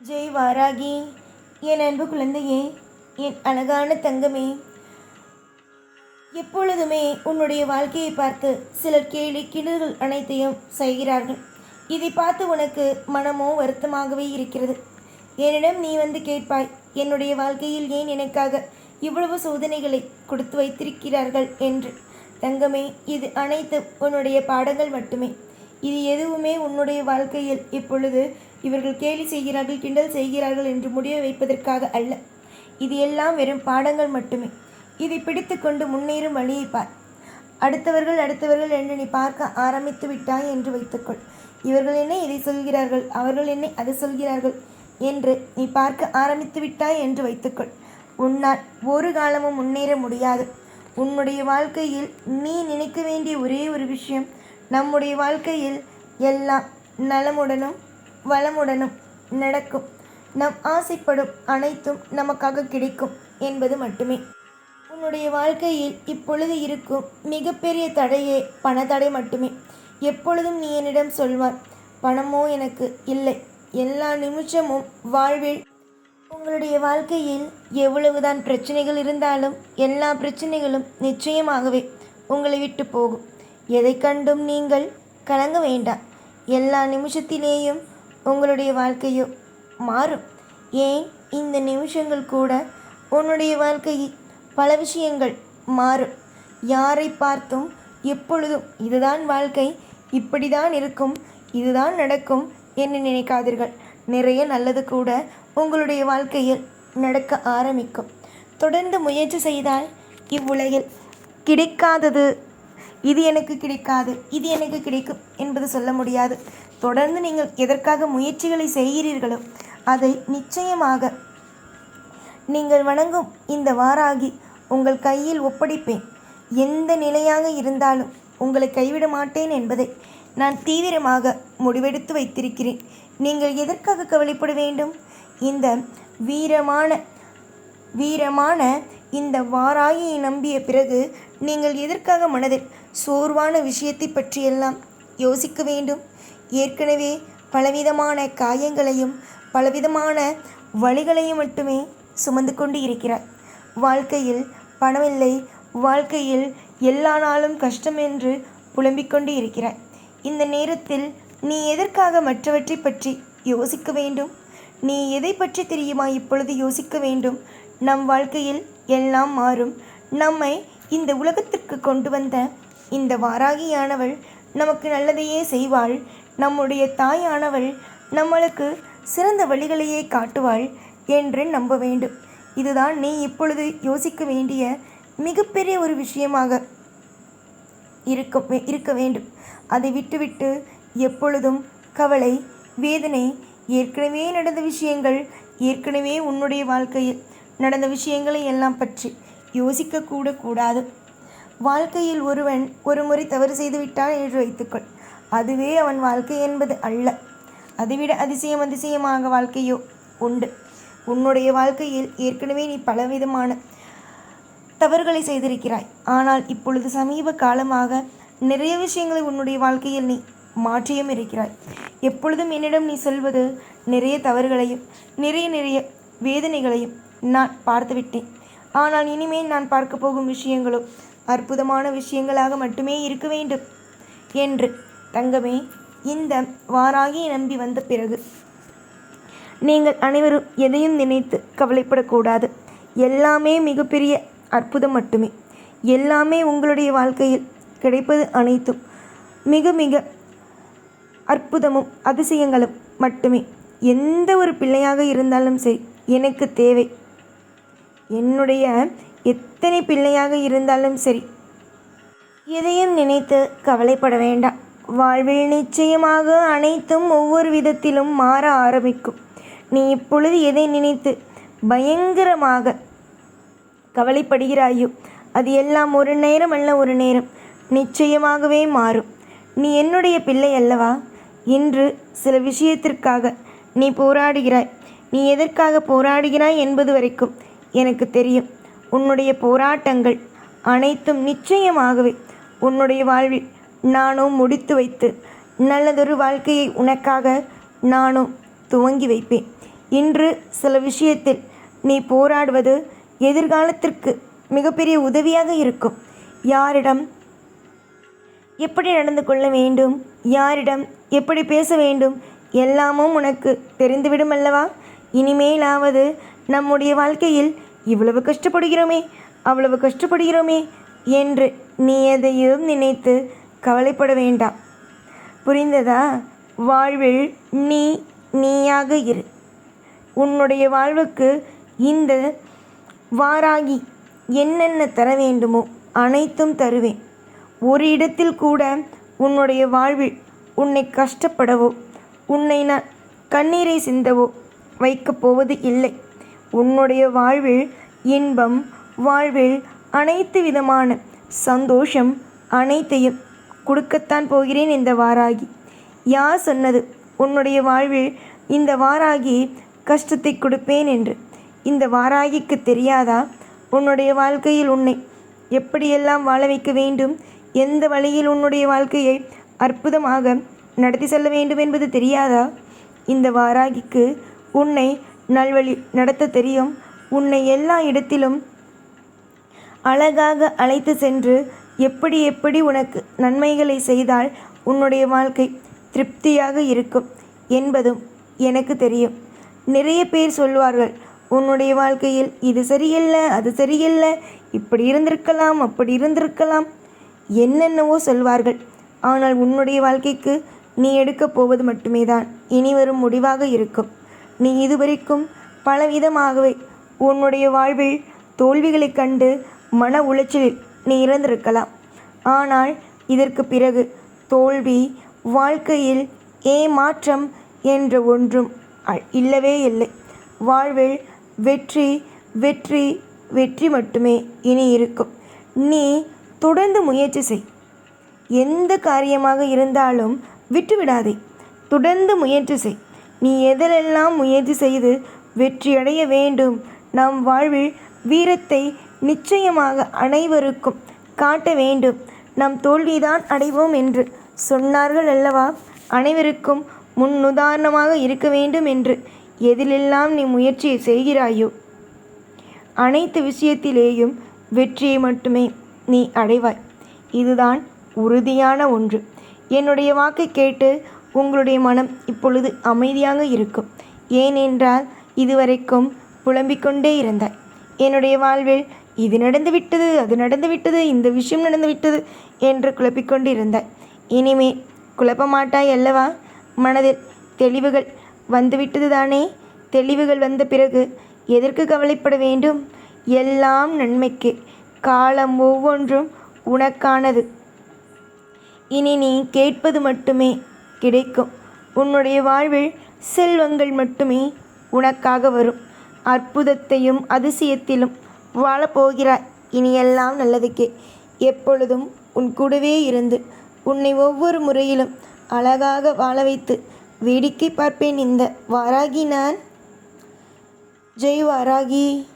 ஜெய் வாராகி என் அன்பு குழந்தையே என் அழகான தங்கமே எப்பொழுதுமே உன்னுடைய வாழ்க்கையை பார்த்து சிலர் கேலி கிணறுகள் அனைத்தையும் செய்கிறார்கள். இதை பார்த்து உனக்கு மனமோ வருத்தமாகவே இருக்கிறது. என்னிடம் நீ வந்து கேட்பாய் என்னுடைய வாழ்க்கையில் ஏன் எனக்காக இவ்வளவு சோதனைகளை கொடுத்து வைத்திருக்கிறார்கள் என்று? தங்கமே இது அனைத்து உன்னுடைய பாடங்கள் மட்டுமே. இது எதுவுமே உன்னுடைய வாழ்க்கையில் இப்பொழுது இவர்கள் கேலி செய்கிறார்கள் கிண்டல் செய்கிறார்கள் என்று முடிவு வைப்பதற்காக அல்ல. இது எல்லாம் வெறும் பாடங்கள் மட்டுமே. இதை பிடித்துக்கொண்டு முன்னேறும் வழியை பார். அடுத்தவர்கள் அடுத்தவர்கள் என்று நீ பார்க்க ஆரம்பித்து விட்டாய் என்று வைத்துக்கொள். இவர்கள் என்ன இதை சொல்கிறார்கள் அவர்கள் என்ன அதை சொல்கிறார்கள் என்று நீ பார்க்க ஆரம்பித்து விட்டாய் என்று வைத்துக்கொள். உன்னால் ஒரு காலமும் முன்னேற முடியாது. உன்னுடைய வாழ்க்கையில் நீ நினைக்க வேண்டிய ஒரே ஒரு விஷயம் நம்முடைய வாழ்க்கையில் எல்லாம் நலமுடனும் வளமுடனும் நடக்கும். நம் ஆசைப்படும் அனைத்தும் நமக்காக கிடைக்கும் என்பது மட்டுமே. உன்னுடைய வாழ்க்கையில் இப்பொழுது இருக்கும் மிகப்பெரிய தடையே பணத்தடை மட்டுமே. எப்பொழுதும் நீ என்னிடம் சொல்வார் பணமோ எனக்கு இல்லை. எல்லா நிமிஷமும் வாழ்வில் உங்களுடைய வாழ்க்கையில் எவ்வளவுதான் பிரச்சனைகள் இருந்தாலும் எல்லா பிரச்சனைகளும் நிச்சயமாகவே உங்களை விட்டு போகும். எதை கண்டும் நீங்கள் கலங்க வேண்டாம். எல்லா நிமிஷத்திலேயும் உங்களுடைய வாழ்க்கையோ மாறும். ஏன்? இந்த நிமிஷங்கள் கூட உன்னுடைய வாழ்க்கையில் பல விஷயங்கள் மாறும். யாரை பார்த்தும் எப்பொழுதும் இதுதான் வாழ்க்கை இப்படிதான் இருக்கும் இதுதான் நடக்கும் என்று நினைக்காதீர்கள். நிறைய நல்லது கூட உங்களுடைய வாழ்க்கையில் நடக்க ஆரம்பிக்கும். தொடர்ந்து முயற்சி செய்தால் இவ்வுலகில் கிடைக்காதது இது எனக்கு கிடைக்காது இது எனக்கு கிடைக்கும் என்பது சொல்ல முடியாது. தொடர்ந்து நீங்கள் எதற்காக முயற்சிகளை செய்கிறீர்களோ அதை நிச்சயமாக நீங்கள் வணங்கும் இந்த வாராகி உங்கள் கையில் ஒப்படைப்பேன். எந்த நிலையாக இருந்தாலும் உங்களை கைவிட மாட்டேன் என்பதை நான் தீவிரமாக முடிவெடுத்து வைத்திருக்கிறேன். நீங்கள் எதற்காக கவலைப்பட வேண்டும்? இந்த வீரமான வீரமான இந்த வாராயை நம்பிய பிறகு நீங்கள் எதற்காக மனதில் சோர்வான விஷயத்தை பற்றியெல்லாம் யோசிக்க வேண்டும்? ஏற்கனவே பலவிதமான காயங்களையும் பலவிதமான வழிகளையும் மட்டுமே சுமந்து கொண்டு இருக்கிறார். வாழ்க்கையில் பணமில்லை வாழ்க்கையில் எல்லா நாளும் கஷ்டம் என்று புலம்பிக் கொண்டு இருக்கிறாய் இந்த நேரத்தில் நீ எதற்காக மற்றவற்றை பற்றி யோசிக்க வேண்டும்? நீ எதை பற்றி தெரியுமா இப்பொழுது யோசிக்க வேண்டும்? நம் வாழ்க்கையில் எல்லாம் மாறும். நம்மை இந்த உலகத்திற்கு கொண்டு வந்த இந்த வாராகியானவள் நமக்கு நல்லதையே செய்வாள். நம்முடைய தாயானவள் நம்மளுக்கு சிறந்த வழிகளையே காட்டுவாள் என்று நம்ப வேண்டும். இதுதான் நீ இப்பொழுது யோசிக்க வேண்டிய மிகப்பெரிய ஒரு விஷயமாக இருக்க வே- இருக்க வேண்டும். அதை விட்டுவிட்டு எப்பொழுதும் கவலை வேதனை ஏற்கனவே நடந்த விஷயங்கள் ஏற்கனவே உன்னுடைய வாழ்க்கையில் நடந்த விஷயங்களை எல்லாம் பற்றி யோசிக்க கூட கூடாது. வாழ்க்கையில் ஒருவன் ஒரு முறை தவறு செய்துவிட்டான் என்று வைத்துக்கொள். அதுவே அவன் வாழ்க்கை என்பது அல்ல. அதைவிட அதிசயம் அதிசயமாக வாழ்க்கையோ உண்டு. உன்னுடைய வாழ்க்கையில் ஏற்கனவே நீ பலவிதமான தவறுகளை செய்திருக்கிறாய். ஆனால் இப்பொழுது சமீப காலமாக நிறைய விஷயங்களை உன்னுடைய வாழ்க்கையில் நீ மாற்றியும் இருக்கிறாய். எப்பொழுதும் என்னிடம் நீ சொல்வது நிறைய தவறுகளையும் நிறைய நிறைய வேதனைகளையும் நான் பார்த்துவிட்டேன். ஆனால் இனிமேல் நான் பார்க்க போகும் விஷயங்களும் அற்புதமான விஷயங்களாக மட்டுமே இருக்க வேண்டும் என்று தங்கமே இந்த வாராகி நம்பி வந்த பிறகு நீங்கள் அனைவரும் எதையும் நினைத்து கவலைப்படக்கூடாது. எல்லாமே மிகப்பெரிய அற்புதம் மட்டுமே. எல்லாமே உங்களுடைய வாழ்க்கையில் கிடைப்பது அனைத்தும் மிக மிக அற்புதமும் அதிசயங்களும் மட்டுமே. எந்த ஒரு பிள்ளையாக இருந்தாலும் சரி எனக்கு தேவை. என்னுடைய எத்தனை பிள்ளையாக இருந்தாலும் சரி எதையும் நினைத்து கவலைப்பட வேண்டாம். வாழ்வில் நிச்சயமாக அனைத்தும் ஒவ்வொரு விதத்திலும் மாற ஆரம்பிக்கும். நீ இப்பொழுது எதை நினைத்து பயங்கரமாக கவலைப்படுகிறாயோ அது எல்லாம் ஒரு நேரம் அல்ல ஒரு நேரம். நிச்சயமாகவே மாறும். நீ என்னுடைய பிள்ளை அல்லவா? இன்று சில விஷயத்திற்காக நீ போராடுகிறாய். நீ எதற்காக போராடுகிறாய் என்பது வரைக்கும் எனக்கு தெரியும். உன்னுடைய போராட்டங்கள் அனைத்தும் நிச்சயமாகவே உன்னுடைய வாழ்வில் நானும் முடித்து வைத்து நல்லதொரு வாழ்க்கையை உனக்காக நானும் துவங்கி வைப்பேன். இன்று சில விஷயத்தில் நீ போராடுவது எதிர்காலத்திற்கு மிகப்பெரிய உதவியாக இருக்கும். யாரிடம் எப்படி நடந்து கொள்ள வேண்டும் யாரிடம் எப்படி பேச வேண்டும் எல்லாமும் உனக்கு தெரிந்துவிடும் அல்லவா? இனிமேலாவது நம்முடைய வாழ்க்கையில் இவ்வளவு கஷ்டப்படுகிறோமே அவ்வளவு கஷ்டப்படுகிறோமே என்று நீ எதையும் நினைத்து கவலைப்பட வேண்டாம். புரிந்ததா? வாழ்வில் நீ நீயாக இரு. உன்னுடைய வாழ்வுக்கு இந்த வாராகி என்னென்ன தர வேண்டுமோ அனைத்தும் தருவேன். ஒரு இடத்தில் கூட உன்னுடைய வாழ்வில் உன்னை கஷ்டப்படவோ உன்னை நான் கண்ணீரை சிந்தவோ வைக்கப் போவது இல்லை. உன்னுடைய வாழ்வில் இன்பம் வாழ்வில் அனைத்து விதமான சந்தோஷம் அனைத்தையும் கொடுக்கத்தான் போகிறேன் இந்த வாராகி. யார் சொன்னது? உன்னுடைய வாழ்வில் இந்த வாராகி கஷ்டத்தை கொடுப்பேன் என்று. இந்த வாராகிக்கு தெரியாதா? உன்னுடைய வாழ்க்கையில் உன்னை எப்படியெல்லாம் வாழ வைக்க வேண்டும்? எந்த வழியில் உன்னுடைய வாழ்க்கையை அற்புதமாக நடத்தி செல்ல வேண்டும் என்பது தெரியாதா? இந்த வாராகிக்கு உன்னை நல்வழி நடத்த தெரியும். உன்னை எல்லா இடத்திலும் அழகாக அழைத்து சென்று எப்படி எப்படி உனக்கு நன்மைகளை செய்தால் உன்னுடைய வாழ்க்கை திருப்தியாக இருக்கும் என்பதும் எனக்கு தெரியும். நிறைய பேர் சொல்வார்கள் உன்னுடைய வாழ்க்கையில் இது சரியில்லை அது சரியில்லை இப்படி இருந்திருக்கலாம் அப்படி இருந்திருக்கலாம் என்னென்னவோ சொல்வார்கள். ஆனால் உன்னுடைய வாழ்க்கைக்கு நீ எடுக்கப் போவது மட்டுமே தான் இனி வரும் முடிவாக இருக்கும். நீ இதுவரைக்கும் பலவிதமாகவே உன்னுடைய வாழ்வில் தோல்விகளைக் கண்டு மன உளைச்சலில் நீ இறந்திருக்கலாம். ஆனால் இதற்கு பிறகு தோல்வி வாழ்க்கையில் ஏமாற்றம் என்ற ஒன்றும் அ- இல்லவே இல்லை. வாழ்வில் வெற்றி வெற்றி வெற்றி மட்டுமே இனி இருக்கும். நீ தொடர்ந்து முயற்சி செய். எந்த காரியமாக இருந்தாலும் விட்டுவிடாதே. தொடர்ந்து முயற்சி செய். நீ எதிலெல்லாம் முயற்சி செய்து வெற்றியடைய வேண்டும்? நம் வாழ்வில் வீரத்தை நிச்சயமாக அனைவருக்கும் காட்ட வேண்டும். நம் தோல்விதான் அடைவோம் என்று சொன்னார்கள் அல்லவா? அனைவருக்கும் முன்னுதாரணமாக இருக்க வேண்டும் என்று எதிலெல்லாம் நீ முயற்சியை செய்கிறாயோ? அனைத்து விஷயத்திலேயும் வெற்றியை மட்டுமே நீ அடைவாய். இதுதான் உறுதியான ஒன்று. என்னுடைய வாக்கை கேட்டு உங்களுடைய மனம் இப்பொழுது அமைதியாக இருக்கும். ஏனென்றால் இதுவரைக்கும் புலம்பிக்கொண்டே இருந்தாய். என்னுடைய வாழ்வில் இது நடந்து விட்டது அது நடந்து விட்டது இந்த விஷயம் நடந்து விட்டது என்று குழப்பிக்கொண்டிருந்தாய் இனிமே குழப்பமாட்டாய் அல்லவா? மனதில் தெளிவுகள் வந்துவிட்டது தானே? தெளிவுகள் வந்த பிறகு எதற்கு கவலைப்பட வேண்டும்? எல்லாம் நன்மைக்கு காலம் ஒவ்வொன்றும் உனக்கானது. இனி நீ கேட்பது மட்டுமே கிடைக்கும். உன்னுடைய வாழ்வில் செல்வங்கள் மட்டுமே உனக்காக வரும். அற்புதத்தையும் அதிசயத்திலும் வாழப்போகிறாய். இனி எல்லாம் நல்லதுக்கே. எப்பொழுதும் உன் கூடவே இருந்து உன்னை ஒவ்வொரு முறையிலும் அழகாக வாழ வைத்து வேடிக்கை பார்ப்பேன் இந்த வாராகி நான். ஜெய் வாராகி.